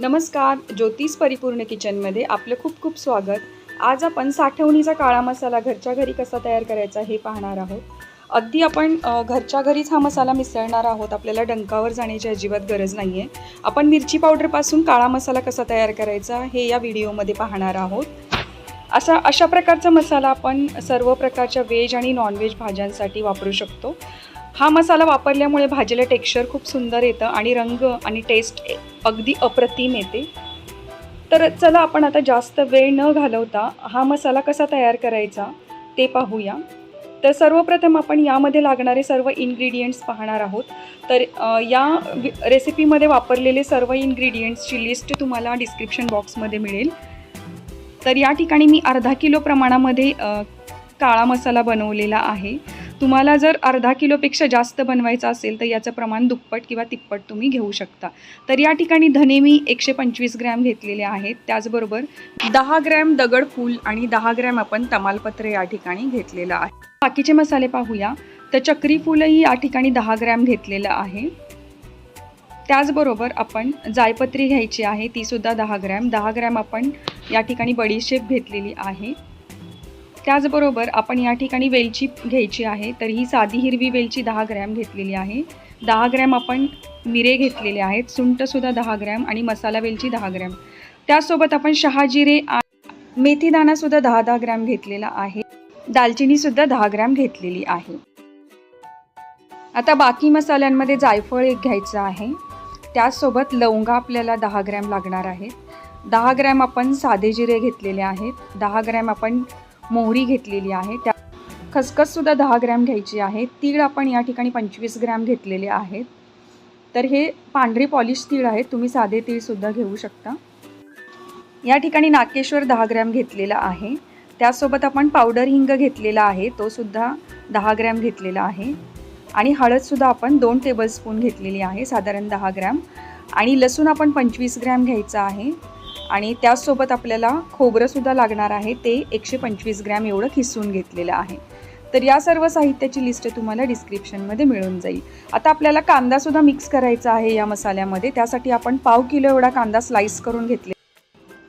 नमस्कार ज्योतिष परिपूर्ण किचनमध्ये आपलं खूप खूप स्वागत. आज आपण साठवणीचा काळा मसाला घरच्या घरी कसा तयार करायचा हे पाहणार आहोत. अगदी आपण घरच्या घरीच हा मसाला मिसळणार आहोत आपल्याला डंकावर जाण्याची अजिबात गरज नाही आहे आपण मिरची पावडरपासून काळा मसाला कसा तयार करायचा हे या व्हिडिओमध्ये पाहणार आहोत. असा अशा प्रकारचा मसाला आपण सर्व प्रकारच्या व्हेज आणि नॉनव्हेज भाज्यांसाठी वापरू शकतो. हा मसाला वापरल्यामुळे भाजीला टेक्स्चर खूप सुंदर येतं आणि रंग आणि टेस्ट अगदी अप्रतिम येते. तर चला आपण आता जास्त वेळ न घालवता हा मसाला कसा तयार करायचा ते पाहूया. तर सर्वप्रथम आपण यामध्ये लागणारे सर्व इन्ग्रेडियंट्स पाहणार आहोत. तर या रेसिपीमध्ये वापरलेले सर्व इन्ग्रेडियंट्सची लिस्ट तुम्हाला डिस्क्रिप्शन बॉक्समध्ये मिळेल. तर या ठिकाणी मी अर्धा किलो प्रमाणामध्ये काळा मसाला बनवलेला आहे. तुम्हाला जर अर्धा किलोपेक्षा जास्त बनवायचं असेल तर याचं प्रमाण दुप्पट किंवा तिप्पट तुम्ही घेऊ शकता. तर या ठिकाणी धने मी एकशे पंचवीस ग्रॅम घेतलेले आहेत. त्याचबरोबर दहा ग्रॅम दगड फूल आणि दहा ग्रॅम आपण तमालपत्र या ठिकाणी घेतलेलं आहे. बाकीचे मसाले पाहूया. तर चक्री फुलंही या ठिकाणी दहा ग्रॅम घेतलेलं आहे. त्याचबरोबर आपण जायपत्री घ्यायची आहे तीसुद्धा दहा ग्रॅम. दहा ग्रॅम आपण या ठिकाणी बडीशेप घेतलेली आहे. त्याचबरोबर आपण या ठिकाणी वेलची घ्यायची आहे तर ही साधी हिरवी वेलची दहा ग्रॅम घेतलेली आहे. दहा ग्रॅम आपण मिरे घेतलेले आहेत सुंठसुद्धा दहा ग्रॅम आणि मसाला वेलची दहा ग्रॅम. त्यासोबत आपण शहाजिरे मेथीदाणासुद्धा दहा दहा ग्रॅम घेतलेला आहे. दालचिनीसुद्धा दहा ग्रॅम घेतलेली आहे. आता बाकी मसाल्यांमध्ये जायफळ एक घ्यायचं आहे. त्याचसोबत लवंगा आपल्याला दहा ग्रॅम लागणार आहेत. दहा ग्रॅम आपण साधे जिरे घेतलेले आहेत. दहा ग्रॅम आपण मोहरी घेतलेली आहे. त्या खसखससुद्धा दहा ग्रॅम घ्यायची आहे. तीळ आपण या ठिकाणी पंचवीस ग्रॅम घेतलेले आहेत. तर हे पांढरे पॉलिश तीळ आहेत तुम्ही साधे तीळसुद्धा घेऊ शकता. या ठिकाणी नाकेश्वर दहा ग्रॅम घेतलेला आहे. त्यासोबत आपण पावडर हिंग घेतलेला आहे. तोसुद्धा दहा ग्रॅम घेतलेला आहे. आणि हळदसुद्धा आपण दोन टेबलस्पून घेतलेली आहे. साधारण दहा ग्रॅम. आणि लसूण आपण पंचवीस ग्रॅम घ्यायचा आहे. आणि त्याचसोबत आपल्याला खोबरंसुद्धा लागणार आहे. ते एकशे पंचवीस ग्रॅम एवढं खिसून घेतलेलं आहे. तर या सर्व साहित्याची लिस्ट तुम्हाला डिस्क्रिप्शनमध्ये मिळून जाईल. आता आपल्याला कांदासुद्धा मिक्स करायचा आहे या मसाल्यामध्ये. त्यासाठी आपण पाव किलो एवढा कांदा स्लाईस करून घेतले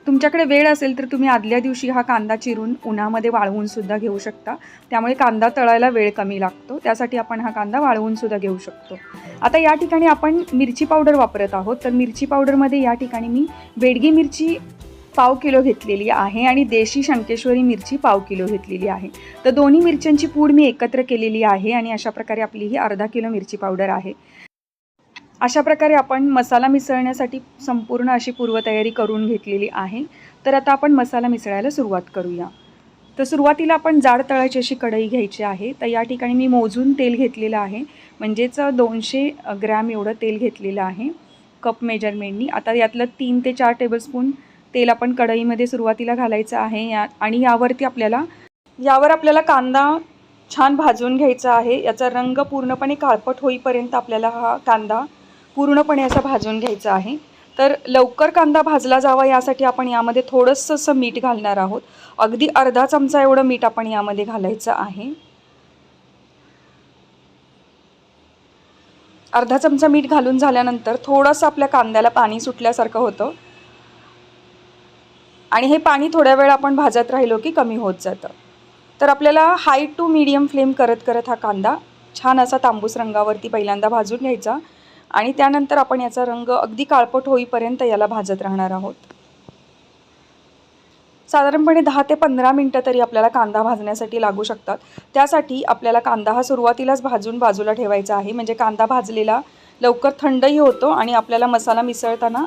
तुमच्याकडे वेळ असेल तर तुम्ही आदल्या दिवशी हा कांदा चिरून उन्हामध्ये वाळवूनसुद्धा घेऊ शकता. त्यामुळे कांदा तळायला वेळ कमी लागतो. त्यासाठी आपण हा कांदा वाळवूनसुद्धा घेऊ शकतो. आता या ठिकाणी आपण मिरची पावडर वापरत आहोत. तर मिरची पावडरमध्ये या ठिकाणी मी बेडगी मिरची पाव किलो घेतलेली आहे आणि देशी शंकेश्वरी मिरची पाव किलो घेतलेली आहे. तर दोन्ही मिरच्यांची पूड मी एकत्र केलेली आहे आणि अशा प्रकारे आपली ही अर्धा किलो मिरची पावडर आहे. अशा प्रकारे आपण मसाला मिसळण्यासाठी संपूर्ण अशी पूर्वतयारी करून घेतलेली आहे. तर आता आपण मसाला मिसळायला सुरुवात करूया. तर सुरुवातीला आपण जाड तळाची अशी कढई घ्यायची आहे. तर या ठिकाणी मी मोजून तेल घेतलेलं आहे. म्हणजेच दोनशे ग्रॅम एवढं तेल घेतलेलं आहे. कप मेजरमेंटनी. आता यातलं तीन ते चार टेबलस्पून तेल आपण कढईमध्ये सुरुवातीला घालायचं आहे. या आणि यावरती आपल्याला यावर आपल्याला कांदा छान भाजून घ्यायचा आहे. याचा रंग पूर्णपणे काळपट होईपर्यंत आपल्याला हा कांदा पूर्णपणे असा भाजून घ्यायचा आहे. तर लवकर कांदा भाजला जावा यासाठी आपण यामध्ये थोडंसं असं मीठ घालणार आहोत. अगदी अर्धा चमचा एवढं मीठ आपण यामध्ये घालायचं आहे. अर्धा चमचा मीठ घालून झाल्यानंतर थोडंसं आपल्या कांद्याला पाणी सुटल्यासारखं होतं. आणि हे पाणी थोड्या वेळ आपण भाजत राहिलो की कमी होत जातं. तर आपल्याला हाय टू मीडियम फ्लेम करत करत हा कांदा छान असा तांबूस रंगावरती पहिल्यांदा भाजून घ्यायचा. आणि त्यानंतर आपण याचा रंग अगदी काळपट होईपर्यंत याला भाजत राहणार आहोत. साधारणपणे दहा ते पंधरा मिनटं तरी आपल्याला कांदा भाजण्यासाठी लागू शकतात. त्यासाठी आपल्याला कांदा हा सुरुवातीलाच भाजून बाजूला ठेवायचा आहे. म्हणजे कांदा भाजलेला लवकर थंडही होतो आणि आपल्याला मसाला मिसळताना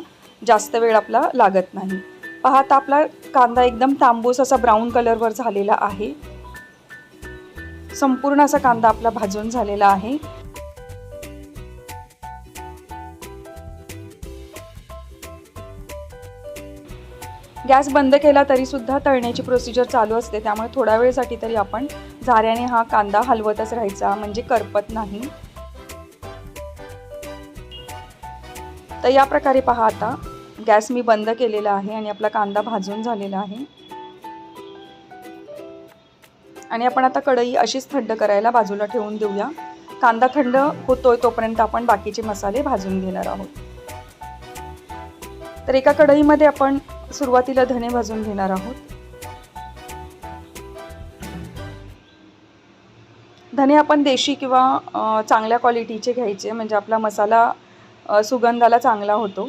जास्त वेळ आपला लागत नाही. पाहता आपला कांदा एकदम तांबूस असा ब्राऊन कलरवर झालेला आहे. संपूर्ण असा कांदा आपला भाजून झालेला आहे. गॅस बंद केला तरी सुद्धा तळण्याची प्रोसिजर चालू असते. त्यामुळे थोड्या वेळसाठी तरी आपण झाऱ्याने हा कांदा हलवतच राहायचा. म्हणजे करपत नाही. तर या प्रकारे पहा आता. गॅस मी बंद केलेला आहे आणि आपला कांदा भाजून झालेला आहे. आणि आपण आता कढई अशीच थंड करायला बाजूला ठेवून देऊया. कांदा थंड होतोय तोपर्यंत आपण बाकीचे मसाले भाजून घेणार आहोत. तर एका कढईमध्ये आपण सुरुवातीला धने भाजून घेणार आहोत. धने आपण देशी किंवा चांगल्या क्वालिटीचे घ्यायचे म्हणजे आपला मसाला सुगंधाला चांगला होतो.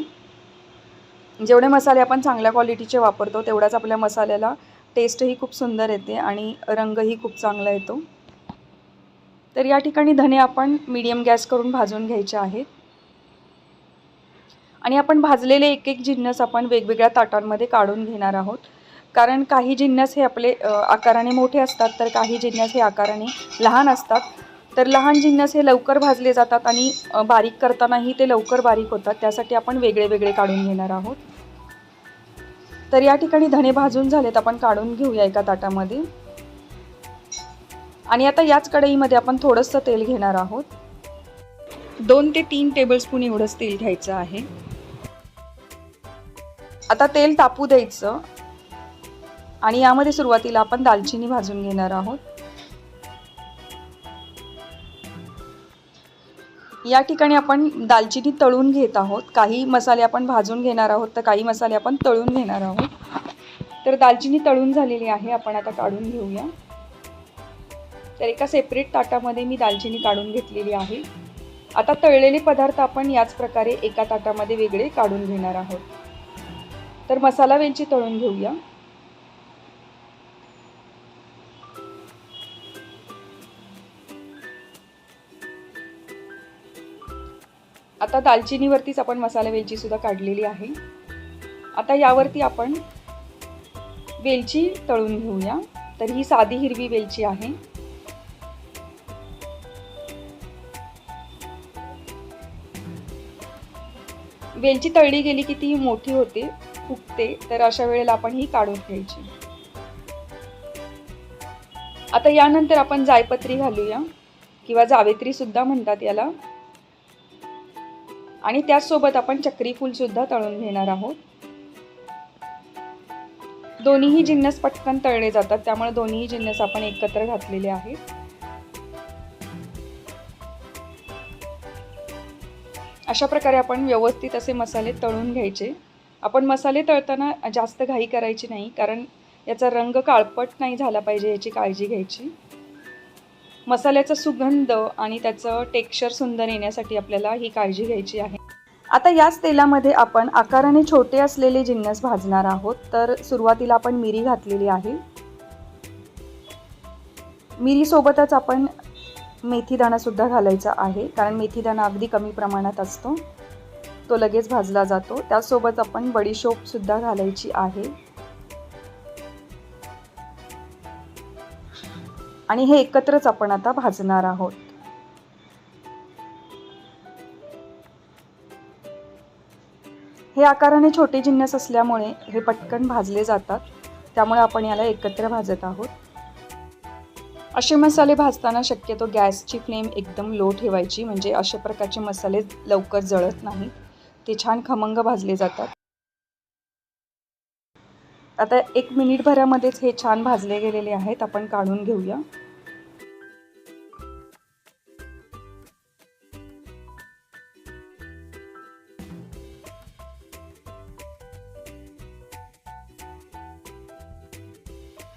जेवढे मसाले आपण चांगल्या क्वालिटीचे वापरतो तेवढाच आपल्या मसाल्याला टेस्टही खूप सुंदर येते आणि रंगही खूप चांगला येतो. तर या ठिकाणी धने आपण मीडियम गॅस करून भाजून घ्यायचे आहेत. आणि आपण भाजलेले एक एक जिन्नस आपण वेगवेगळ्या ताटांमध्ये काढून घेणार आहोत. कारण काही जिन्नस हे आपले आकाराने मोठे असतात तर काही जिन्नस हे आकाराने लहान असतात. तर लहान जिन्नस हे लवकर भाजले जातात आणि बारीक करतानाही ते लवकर बारीक होतात. त्यासाठी आपण वेगळे वेगळे काढून घेणार आहोत. तर या ठिकाणी धणे भाजून झालेत आपण काढून घेऊया एका ताटामध्ये. आणि आता याच कढईमध्ये आपण थोडंसं तेल घेणार आहोत. दोन ते तीन टेबलस्पून एवढंच तेल घ्यायचं आहे. आता तेल तापू द्यायचं. आणि यामध्ये सुरुवातीला आपण दालचिनी भाजून घेणार आहोत. या ठिकाणी आपण दालचिनी तळून घेत आहोत. काही मसाले आपण भाजून घेणार आहोत तर काही मसाले आपण तळून घेणार आहोत. तर दालचिनी तळून झालेली आहे. आपण आता काढून घेऊया. तर एका सेपरेट ताटामध्ये मी दालचिनी काढून घेतलेली आहे. आता तळलेले पदार्थ आपण याच प्रकारे एका ताटामध्ये वेगळे काढून घेणार आहोत. तर मसाला वेलची तळून घेऊया. आता दालचिनीवरतीच आपण मसाला वेलची सुद्धा काढलेली आहे. आता यावरती आपण वेलची तळून घेऊया. तर ही साधी हिरवी वेलची आहे. वेलची तळली गेली की ती मोठी होते. फुगते तर अशा वेळेला आपण ही काढून घ्यायची. आता यानंतर आपण जायपत्री घालूया किंवा जावेत्री सुद्धा म्हणतात याला. आणि त्याचसोबत आपण चक्री सुद्धा तळून घेणार आहोत. दोन्हीही जिन्नस पटकन तळले जातात त्यामुळे दोन्हीही जिन्नस आपण एकत्र घातलेले आहेत. अशा प्रकारे आपण व्यवस्थित असे मसाले तळून घ्यायचे. आपण मसाले तळताना जास्त घाई करायची नाही कारण याचा रंग काळपट नाही झाला पाहिजे याची काळजी घ्यायची. मसाल्याचा सुगंध आणि त्याचं टेक्स्चर सुंदर येण्यासाठी आपल्याला ही काळजी घ्यायची आहे. आता याच तेलामध्ये आपण आकाराने छोटे असलेले जिन्नस भाजणार आहोत. तर सुरुवातीला आपण मिरी घातलेली आहे. मिरीसोबतच आपण मेथीदाणासुद्धा घालायचा आहे कारण मेथीदाणा अगदी कमी प्रमाणात असतो. तो लगेच भाजला जातो. त्यासोबत आपण बडीशोपसुद्धा घालायची आहे. आणि हे एकत्रच आपण आता भाजणार आहोत. हे आकाराने छोटे जिन्नस असल्यामुळे हे पटकन भाजले जातात. त्यामुळे आपण याला एकत्र भाजत आहोत. असे मसाले भाजताना शक्यतो गॅसची फ्लेम एकदम लो ठेवायची. म्हणजे अशा प्रकारचे मसाले लवकर जळत नाहीत. ते छान खमंग भाजले जातात. आता एक मिनिटभरामध्येच हे छान भाजले गेलेले आहेत. आपण काढून घेऊया.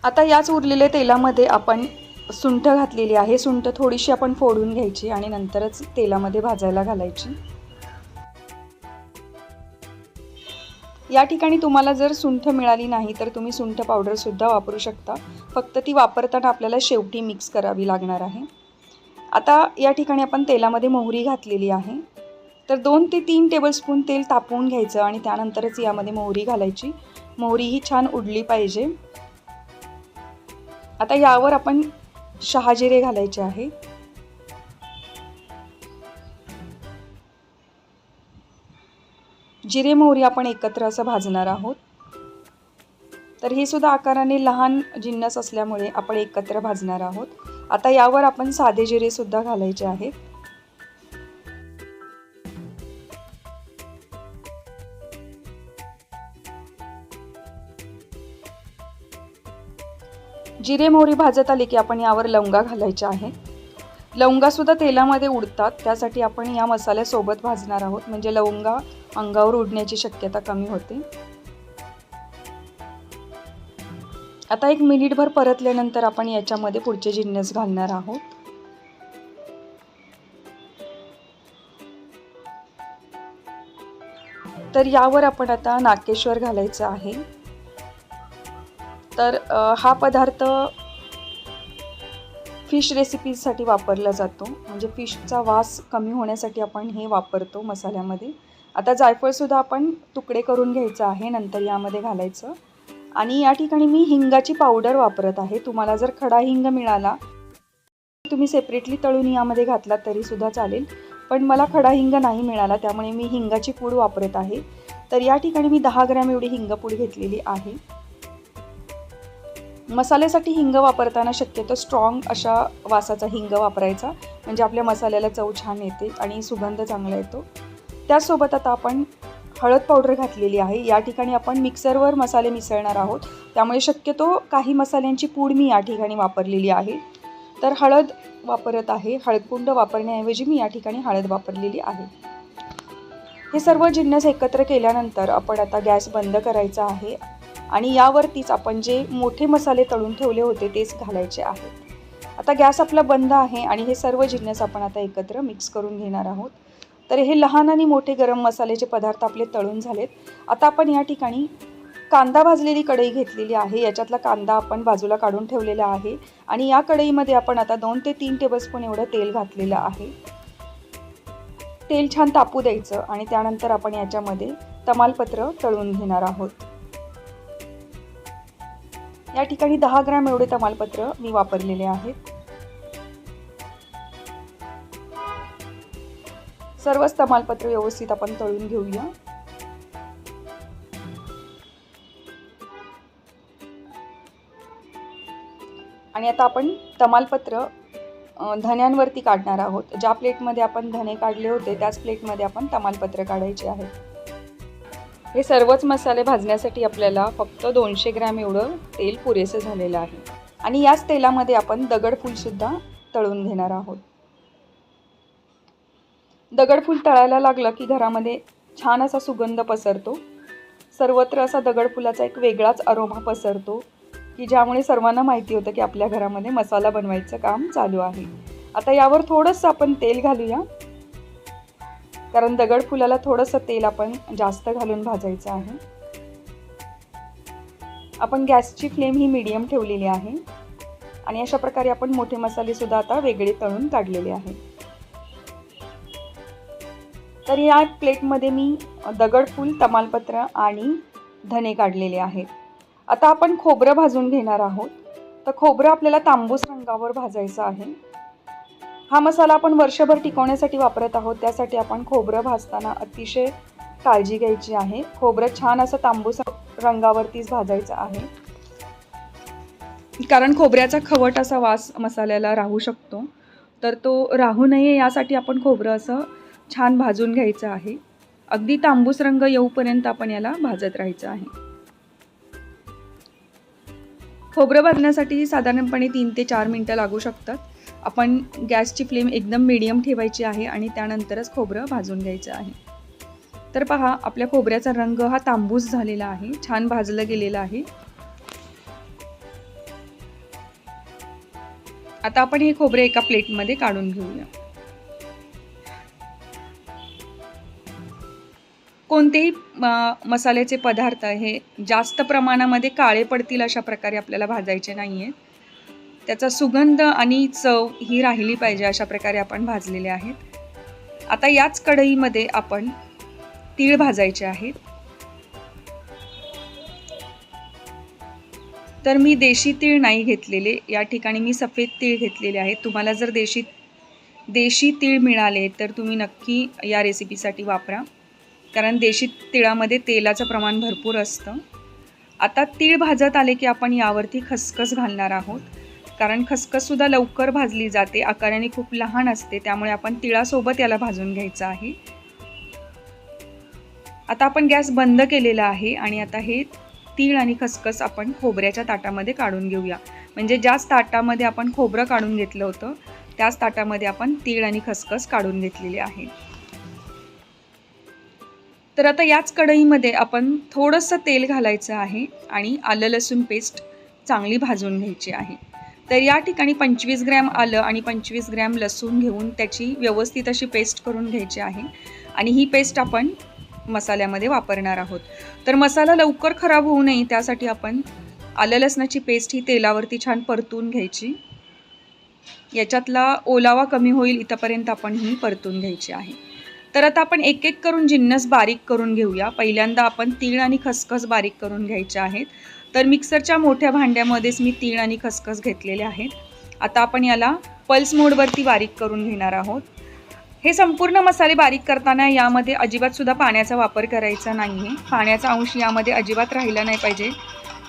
आता याच उरलेल्या तेलामध्ये आपण सुंठ घातलेली आहे. सुंठ थोडीशी आपण फोडून घ्यायची आणि नंतरच तेलामध्ये भाजायला घालायची. या ठिकाणी तुम्हाला जर सुंठ मिळाली नाही तर तुम्ही सुंठ पावडरसुद्धा वापरू शकता. फक्त ती वापरताना आपल्याला शेवटी मिक्स करावी लागणार आहे. आता या ठिकाणी आपण तेलामध्ये मोहरी घातलेली आहे. तर दोन ते तीन टेबलस्पून तेल तापवून घ्यायचं आणि त्यानंतरच यामध्ये मोहरी घालायची. मोहरी ही छान उडली पाहिजे. आता यावर आपण शहाजिरे घालायचे आहे. जिरे मोहरी आपण एकत्र असं भाजणार आहोत. तर हे सुद्धा आकाराने लहान जिन्नस असल्यामुळे आपण एकत्र भाजणार आहोत. आता यावर आपण साधे जिरे सुद्धा घालायचे आहेत. जिरे मोहरी भाजत आली की आपण यावर लवंगा घालायच्या आहे लवंगासुद्धा तेलामध्ये उडतात त्यासाठी आपण या मसाल्यासोबत भाजणार आहोत. म्हणजे लवंगा अंगावर उडण्याची शक्यता कमी होते. आता एक मिनिटभर परतल्यानंतर आपण याच्यामध्ये पुढचे जिन्नस घालणार आहोत. तर यावर आपण आता नाकेश्वर घालायचं आहे. तर हा पदार्थ फिश रेसिपीजसाठी वापरला जातो. म्हणजे फिशचा वास कमी होण्यासाठी आपण हे वापरतो मसाल्यामध्ये. आता जायफळसुद्धा आपण तुकडे करून घ्यायचं आहे नंतर यामध्ये घालायचं. आणि या ठिकाणी मी हिंगाची पावडर वापरत आहे. तुम्हाला जर खडा हिंग मिळाला तुम्ही सेपरेटली तळून यामध्ये घातलात तरीसुद्धा चालेल. पण मला खडा हिंग नाही मिळाला त्यामुळे मी हिंगाची पूड वापरत आहे. तर या ठिकाणी मी दहा ग्रॅम एवढी हिंगपूड घेतलेली आहे. मसाल्यासाठी हिंग वापरताना शक्यतो स्ट्रॉंग अशा वासाचा हिंग वापरायचा. म्हणजे आपल्या मसाल्याला चव छान येते आणि सुगंध चांगला येतो. त्यासोबत आता आपण हळद पावडर घातलेली आहे. या ठिकाणी आपण मिक्सरवर मसाले मिसळणार आहोत. त्यामुळे शक्यतो काही मसाल्यांची पूड मी या ठिकाणी वापरलेली आहे. तर हळद वापरत आहे. हळदकुंड वापरण्याऐवजी मी या ठिकाणी हळद वापरलेली आहे. हे सर्व जिन्नस एकत्र केल्यानंतर आपण आता गॅस बंद करायचा आहे आणि यावरतीच आपण जे मोठे मसाले तळून ठेवले होते तेच घालायचे आहेत. आता गॅस आपला बंद आहे आणि हे सर्व जिन्नस आपण आता एकत्र मिक्स करून घेणार आहोत. तर हे लहान आणि मोठे गरम मसाल्याचे पदार्थ आपले तळून झालेत. आता आपण या ठिकाणी कांदा भाजलेली कढई घेतलेली आहे. याच्यातला कांदा आपण बाजूला काढून ठेवलेला आहे. आणि या कढईमध्ये आपण आता दोन ते तीन टेबलस्पून एवढं तेल घातलेलं आहे. तेल छान तापू द्यायचं आणि त्यानंतर आपण याच्यामध्ये तमालपत्र तळून घेणार आहोत. या ठिकाणी दहा ग्रॅम एवढे तमालपत्र मी वापरलेले आहेत. सर्वच तमालपत्र व्यवस्थित आपण तळून घेऊया. आणि आता आपण तमालपत्र धन्यांवरती काढणार आहोत. ज्या प्लेटमध्ये आपण धने काढले होते त्याच प्लेटमध्ये आपण तमालपत्र काढायचे आहेत हे सर्वच मसाले भाजण्यासाठी आपल्याला फक्त दोनशे ग्रॅम एवढं तेल पुरेसं झालेलं आहे. आणि याच तेलामध्ये आपण दगडफूलसुद्धा तळून घेणार आहोत. दगडफूल तळायला लागलं की घरामध्ये छान असा सुगंध पसरतो. सर्वत्र असा दगडफुलाचा एक वेगळाच अरोमा पसरतो की ज्यामुळे सर्वांना माहिती होतं की आपल्या घरामध्ये मसाला बनवायचं काम चालू आहे. आता यावर थोडंसं आपण तेल घालूया. कारण दगडफुलाला थोडंसं तेल आपण जास्त घालून भाजायचं आहे. आपण गॅसची फ्लेम ही मीडियम ठेवलेली आहे. आणि अशा प्रकारे आपण मोठे मसालेसुद्धा आता वेगळे तळून काढलेले आहेत. तर या प्लेटमध्ये मी दगडफूल तमालपत्र आणि धने काढलेले आहेत. आता आपण खोबरं भाजून घेणार आहोत. तर खोबरं आपल्याला तांबूस रंगावर भाजायचं आहे. हा मसाला आपण वर्षभर टिकवण्यासाठी वापरत आहोत. त्यासाठी आपण खोबरं भाजताना अतिशय काळजी घ्यायची आहे. खोबरं छान असं तांबूस रंगावरतीच भाजायचं आहे. कारण खोबऱ्याचा खवट असा वास मसाल्याला राहू शकतो. तर तो राहू नये यासाठी आपण खोबरं असं छान भाजून घ्यायचं आहे. अगदी तांबूस रंग येऊपर्यंत आपण याला भाजत राहायचं आहे. खोबरं भाजण्यासाठी साधारणपणे तीन ते चार मिनटं लागू शकतात. आपण गॅसची फ्लेम एकदम मिडियम ठेवायची आहे आणि त्यानंतरच खोबरं भाजून घ्यायचं आहे. तर पहा आपल्या खोबऱ्याचा रंग हा तांबूस झालेला आहे. छान भाजलं गेलेलं आहे. आता आपण हे खोबरे एका प्लेटमध्ये काढून घेऊया. कोणतेही मसाल्याचे पदार्थ हे जास्त प्रमाणामध्ये काळे पडतील अशा प्रकारे आपल्याला भाजायचे नाही आहेत त्याचा सुगंध आणि चव ही राहिली पाहिजे अशा प्रकारे आपण भाजलेले आहेत. आता याच कढईमध्ये आपण तीळ भाजायचे आहेत. तर मी देशी तीळ नाही घेतलेले या ठिकाणी मी सफेद तीळ घेतलेले आहेत. तुम्हाला जर देशी देशी तीळ मिळाले तर तुम्ही नक्की या रेसिपीसाठी वापरा. कारण देशी तिळामध्ये तेलाचं प्रमाण भरपूर असतं. आता तीळ भाजत आले की आपण यावरती खसखस घालणार आहोत. कारण खसखससुद्धा लवकर भाजली जाते आकाराने खूप लहान असते त्यामुळे आपण तिळासोबत याला भाजून घ्यायचं आहे. आता आपण गॅस बंद केलेला आहे आणि आता हे तीळ आणि खसखस आपण खोबऱ्याच्या ताटामध्ये काढून घेऊया. म्हणजे ज्याच ताटामध्ये आपण खोबरं काढून घेतलं होतं त्याच ताटामध्ये आपण तीळ आणि खसखस काढून घेतलेली आहे. तर आता याच कढईमध्ये आपण थोडंसं तेल घालायचं आहे आणि आलं लसूण पेस्ट चांगली भाजून घ्यायची आहे. तर या ठिकाणी पंचवीस ग्रॅम आलं आणि पंचवीस ग्रॅम लसूण घेऊन त्याची व्यवस्थित अशी पेस्ट करून घ्यायची आहे. आणि ही पेस्ट आपण मसाल्यामध्ये वापरणार आहोत. तर मसाला लवकर खराब होऊ नये त्यासाठी आपण आलं लसणाची पेस्ट ही तेलावरती छान परतून घ्यायची. याच्यातला ओलावा कमी होईल इथंपर्यंत आपण ही परतून घ्यायची आहे. तर आता आपण एक एक करून जिन्नस बारीक करून घेऊया. पहिल्यांदा आपण तीळ आणि खसखस बारीक करून घ्यायचे आहेत. तर मिक्सरच्या मोठ्या भांड्यामध्येच मी तीळ आणि खसखस घेतलेले आहेत. आता आपण याला पल्स मोडवरती बारीक करून घेणार आहोत. हे संपूर्ण मसाले बारीक करताना यामध्ये अजिबातसुद्धा पाण्याचा वापर करायचा नाही आहे पाण्याचा अंश यामध्ये अजिबात राहिला नाही पाहिजे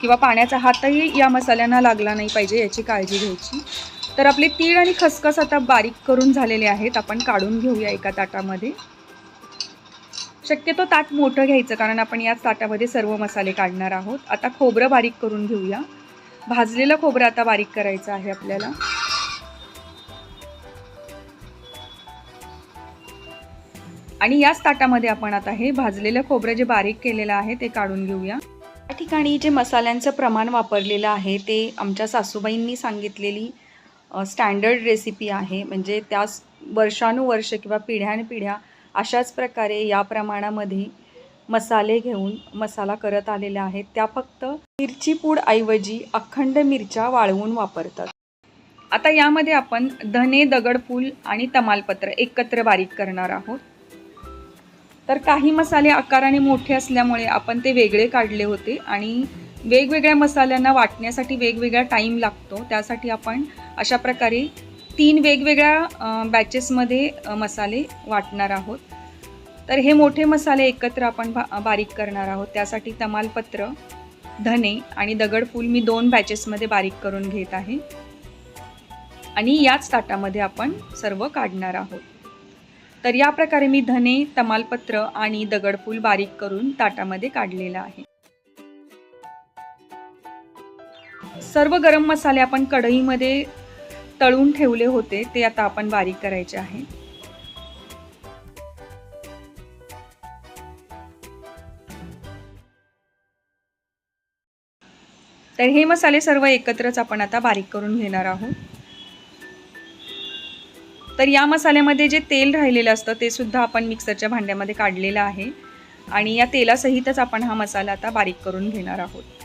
किंवा पाण्याचा हातही या मसाल्यांना लागला नाही पाहिजे याची काळजी घ्यायची. तर आपले तीळ आणि खसखस आता बारीक करून झालेले आहेत. आपण काढून घेऊया एका ताटामध्ये. शक्यतो ताट मोठं घ्यायचं कारण आपण याच ताटामध्ये सर्व मसाले काढणार आहोत. आता खोबरं बारीक करून घेऊया. भाजलेलं खोबरं आता बारीक करायचं आहे आपल्याला. आणि याच ताटामध्ये आपण आता हे भाजलेलं खोबरं जे बारीक केलेलं आहे ते काढून घेऊया. या ठिकाणी जे मसाल्यांचं प्रमाण वापरलेलं आहे ते आमच्या सासूबाईंनी सांगितलेली स्टँडर्ड रेसिपी आहे. म्हणजे त्या वर्षानुवर्ष किंवा पिढ्यानपिढ्या अशाच प्रकारे या प्रमाणामध्ये मसाले घेऊन मसाला करत आलेल्या आहेत. त्या फक्त मिरची पूड ऐवजी अखंड मिरच्या वाळवून वापरतात. आता यामध्ये आपण धने दगडफूल आणि तमालपत्र एकत्र बारीक करणार आहोत. तर काही मसाले आकाराने मोठे असल्यामुळे आपण ते वेगळे काढले होते आणि वेगवेगळ्या मसाल्यांना वाटण्यासाठी वेगवेगळा टाईम लागतो. त्यासाठी आपण अशा प्रकारे तीन वेगवेगळ्या बॅचेसमध्ये मसाले वाटणार आहोत. तर हे मोठे मसाले एकत्र आपण बा बारीक करणार आहोत. त्यासाठी तमालपत्र धने आणि दगडफूल मी दोन बॅचेसमध्ये बारीक करून घेत आहे. आणि याच ताटामध्ये आपण सर्व काढणार आहोत. तर या प्रकारे मी धने तमालपत्र आणि दगडफूल बारीक करून ताटामध्ये काढलेला आहे. सर्व गरम मसाले आपण कढईमध्ये तळून ठेवले होते ते आता आपण बारीक करायचे आहे. तर हे मसाले सर्व एकत्रच आपण आता बारीक करून घेणार आहोत. तर या मसाल्यामध्ये जे तेल राहिलेलं असतं ते सुद्धा आपण मिक्सरच्या भांड्यामध्ये काढलेलं आहे. आणि या तेलासहितच आपण हा मसाला आता बारीक करून घेणार आहोत.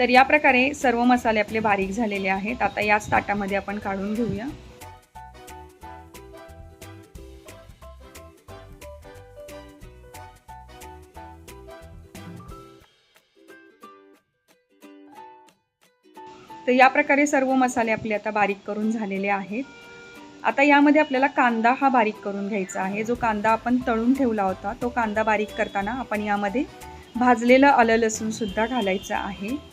तर या प्रकारे सर्व मसाले आपले बारीक झालेले आहेत. आता याच ताटामध्ये आपण काढून घेऊया. तर या प्रकारे सर्व मसाले आपले आता बारीक करून झालेले आहेत. आता यामध्ये आपल्याला कांदा हा बारीक करून घ्यायचा आहे. जो कांदा आपण तळून ठेवला होता तो कांदा बारीक करताना आपण यामध्ये भाजलेलं आलं लसूणसुद्धा घालायचं आहे.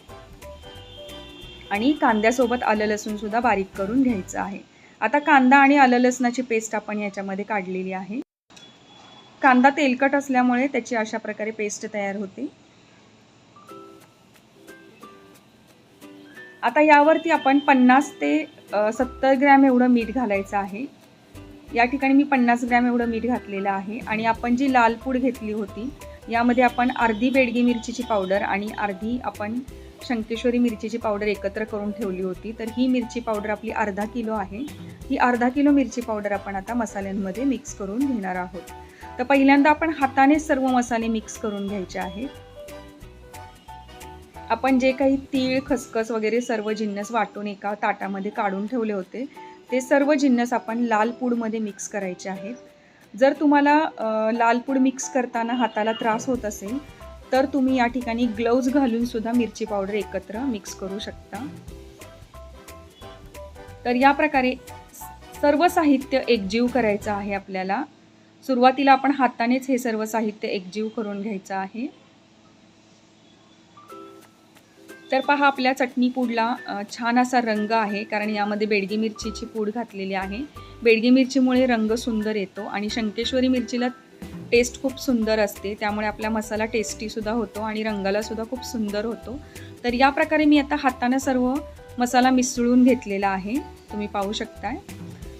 आणि कांद्यासोबत आलं लसूणसुद्धा बारीक करून घ्यायचं आहे. आता कांदा आणि आलं लसणाची पेस्ट आपण याच्यामध्ये काढलेली आहे. कांदा तेलकट असल्यामुळे त्याची अशा प्रकारे पेस्ट तयार होते. आता यावरती आपण पन्नास ते सत्तर ग्रॅम एवढं मीठ घालायचं आहे. या ठिकाणी मी पन्नास ग्रॅम एवढं मीठ घातलेलं आहे आणि आपण जी लाल पूड घेतली होती यामध्ये आपण अर्धी बेडगी मिरचीची पावडर आणि अर्धी आपण शंकेश्वरी मिरचीची पावडर एकत्र करून ठेवली होती तर ही मिरची पावडर आपली अर्धा किलो आहे. ही अर्धा किलो मिरची पावडर आपण आता मसाल्यांमध्ये मिक्स करून घेणार आहोत. तर पहिल्यांदा आपण हाताने सर्व मसाले मिक्स करून घ्यायचे आहेत. आपण जे काही तीळ खसखस वगैरे सर्व जिन्नस वाटून एका ताटामध्ये काढून ठेवले होते ते सर्व जिन्नस आपण लाल पूडमध्ये मिक्स करायचे आहेत. जर तुम्हाला लाल पूड मिक्स करताना हाताला त्रास होत असेल तर तुम्ही या ठिकाणी ग्लव्ज घालून सुद्धा मिरची पावडर एकत्र मिक्स करू शकता. तर या प्रकारे सर्व साहित्य एकजीव करायचं आहे आपल्याला. सुरुवातीला आपण हातानेच हे सर्व साहित्य एकजीव करून घ्यायचं आहे. तर पहा आपल्या चटणी पूडला छान असा रंग आहे कारण यामध्ये बेडगी मिरचीची पूड घातलेली आहे. बेडगी मिरचीमुळे रंग सुंदर येतो आणि शंकेश्वरी मिरचीला टेस्ट खूप सुंदर असते त्यामुळे आपला मसाला टेस्टीसुद्धा होतो आणि रंगालासुद्धा खूप सुंदर होतो. तर या प्रकारे मी आता हातानं सर्व मसाला मिसळून घेतलेला आहे तुम्ही पाहू शकताय.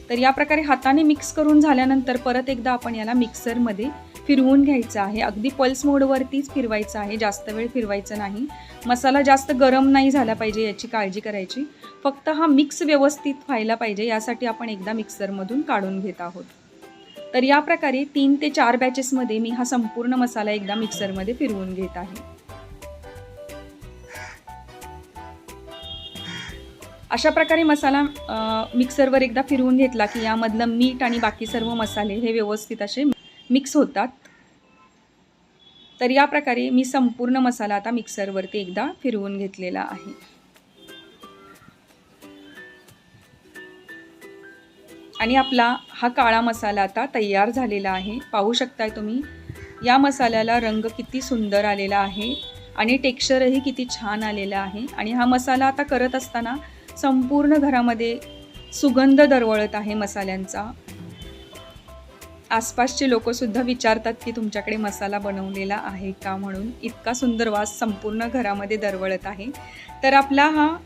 तर या प्रकारे हाताने मिक्स करून झाल्यानंतर परत एकदा आपण याला मिक्सरमध्ये फिरवून घ्यायचं आहे. अगदी पल्स मोडवरतीच फिरवायचं आहे जास्त वेळ फिरवायचं नाही. मसाला जास्त गरम नाही झाला पाहिजे याची काळजी करायची. फक्त हा मिक्स व्यवस्थित व्हायला पाहिजे यासाठी आपण एकदा मिक्सरमधून काढून घेत आहोत. तर या प्रकारे तीन ते चार बॅचेसमध्ये मी हा संपूर्ण मसाला एकदा मिक्सरमध्ये फिरवून घेत आहे. अशा प्रकारे मसाला मिक्सरवर एकदा फिरवून घेतला की यामधलं मीठ आणि बाकी सर्व मसाले हे व्यवस्थित असे मिक्स होतात. तर या प्रकारे मी संपूर्ण मसाला आता मिक्सरवरती एकदा फिरवून घेतलेला आहे. आणि आपला हा काळा मसाला आता तयार झालेला आहे. पाहू शकताय तुम्ही या मसाल्याला रंग किती सुंदर आलेला आहे आणि टेक्स्चरही किती छान आलेला आहे. आणि हा मसाला आता करत असताना संपूर्ण घरामध्ये सुगंध दरवळत आहे मसाल्यांचा. आसपासचे लोकसुद्धा विचारतात की तुमच्याकडे मसाला बनवलेला आहे का म्हणून. इतका सुंदर वास संपूर्ण घरामध्ये दरवळत आहे. तर आपला हा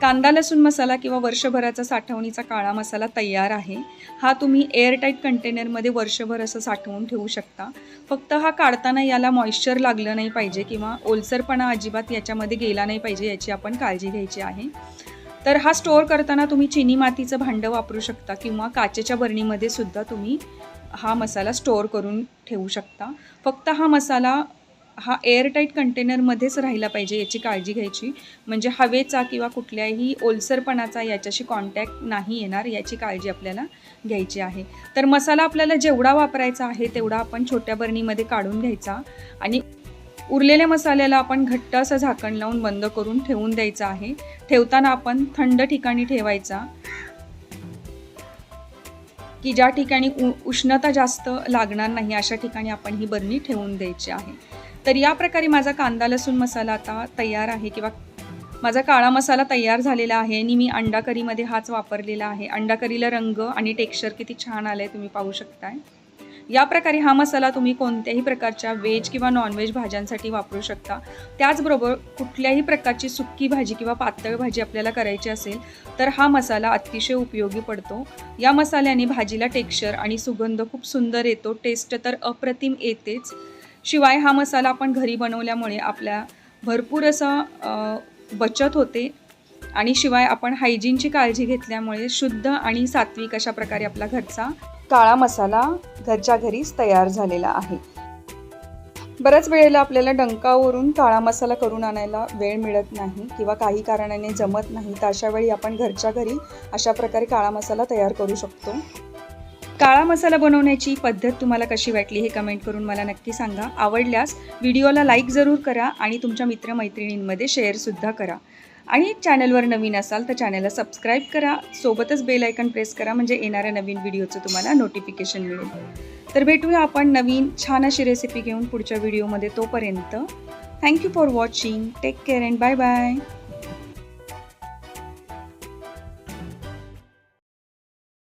कांदा लसूण मसाला किंवा वर्षभराचा साठवणीचा काळा मसाला तयार आहे. हा तुम्ही एअरटाईट कंटेनरमध्ये वर्षभर असं साठवून ठेवू शकता. फक्त हा काढताना याला मॉइश्चर लागलं नाही पाहिजे किंवा ओलसरपणा अजिबात याच्यामध्ये गेला नाही पाहिजे याची आपण काळजी घ्यायची आहे. तर हा स्टोअर करताना तुम्ही चिनी मातीचं भांडं वापरू शकता किंवा काचेच्या बरणीमध्ये सुद्धा तुम्ही हा मसाला स्टोअर करून ठेवू शकता. फक्त हा मसाला हा एअरटाईट कंटेनरमध्येच राहिला पाहिजे याची काळजी घ्यायची. म्हणजे हवेचा किंवा कुठल्याही ओलसरपणाचा याच्याशी कॉन्टॅक्ट नाही येणार याची काळजी आपल्याला घ्यायची आहे. तर मसाला आपल्याला जेवढा वापरायचा आहे तेवढा आपण छोट्या बरणीमध्ये काढून घ्यायचा आणि उरलेल्या मसाल्याला आपण घट्ट असं झाकण लावून बंद करून ठेवून द्यायचं आहे. ठेवताना आपण थंड ठिकाणी ठेवायचा. की ज्या ठिकाणी उ उष्णता जास्त लागणार नाही अशा ठिकाणी आपण ही बरणी ठेवून द्यायची आहे. तर या प्रकारे माझा कांदा लसूण मसाला आता तयार आहे किंवा माझा काळा मसाला तयार झालेला आहे. आणि मी अंडा करीमध्ये हाच वापरलेला आहे. अंडा करीला रंग आणि टेक्स्चर किती छान आलं आहे तुम्ही पाहू शकताय. या प्रकारे हा मसाला तुम्ही कोणत्याही प्रकारच्या व्हेज किंवा नॉनव्हेज भाज्यांसाठी वापरू शकता. त्याचबरोबर कुठल्याही प्रकारची सुक्की भाजी किंवा पातळ भाजी आपल्याला करायची असेल तर हा मसाला अतिशय उपयोगी पडतो. या मसाल्याने भाजीला टेक्स्चर आणि सुगंध खूप सुंदर येतो. टेस्ट तर अप्रतिम येतेच. शिवाय हा मसाला आपण घरी बनवल्यामुळे आपल्या भरपूर असा बचत होते. आणि शिवाय आपण हायजीनची काळजी घेतल्यामुळे शुद्ध आणि सात्विक अशा प्रकारे आपला घरचा काळा मसाला घरच्या घरीच तयार झालेला आहे. बऱ्याच वेळेला आपल्याला डंकावरून काळा मसाला करून आणायला वेळ मिळत नाही किंवा काही कारणाने जमत नाही. तर अशा वेळी आपण घरच्या घरी अशा प्रकारे काळा मसाला तयार करू शकतो. काळा मसाला बनवण्याची पद्धत तुम्हाला कशी वाटली हे कमेंट करून मला नक्की सांगा. आवडल्यास व्हिडिओला लाईक जरूर करा आणि तुमच्या मित्रमैत्रिणींमध्ये शेअरसुद्धा करा. आणि चॅनलवर नवीन असाल तर चॅनलला सबस्क्राईब करा. सोबतच बेल आयकन प्रेस करा म्हणजे येणाऱ्या नवीन व्हिडिओचं तुम्हाला नोटिफिकेशन मिळेल. तर भेटूया आपण नवीन छान अशी रेसिपी घेऊन पुढच्या व्हिडिओमध्ये तोपर्यंत. Thank you for watching take care and bye bye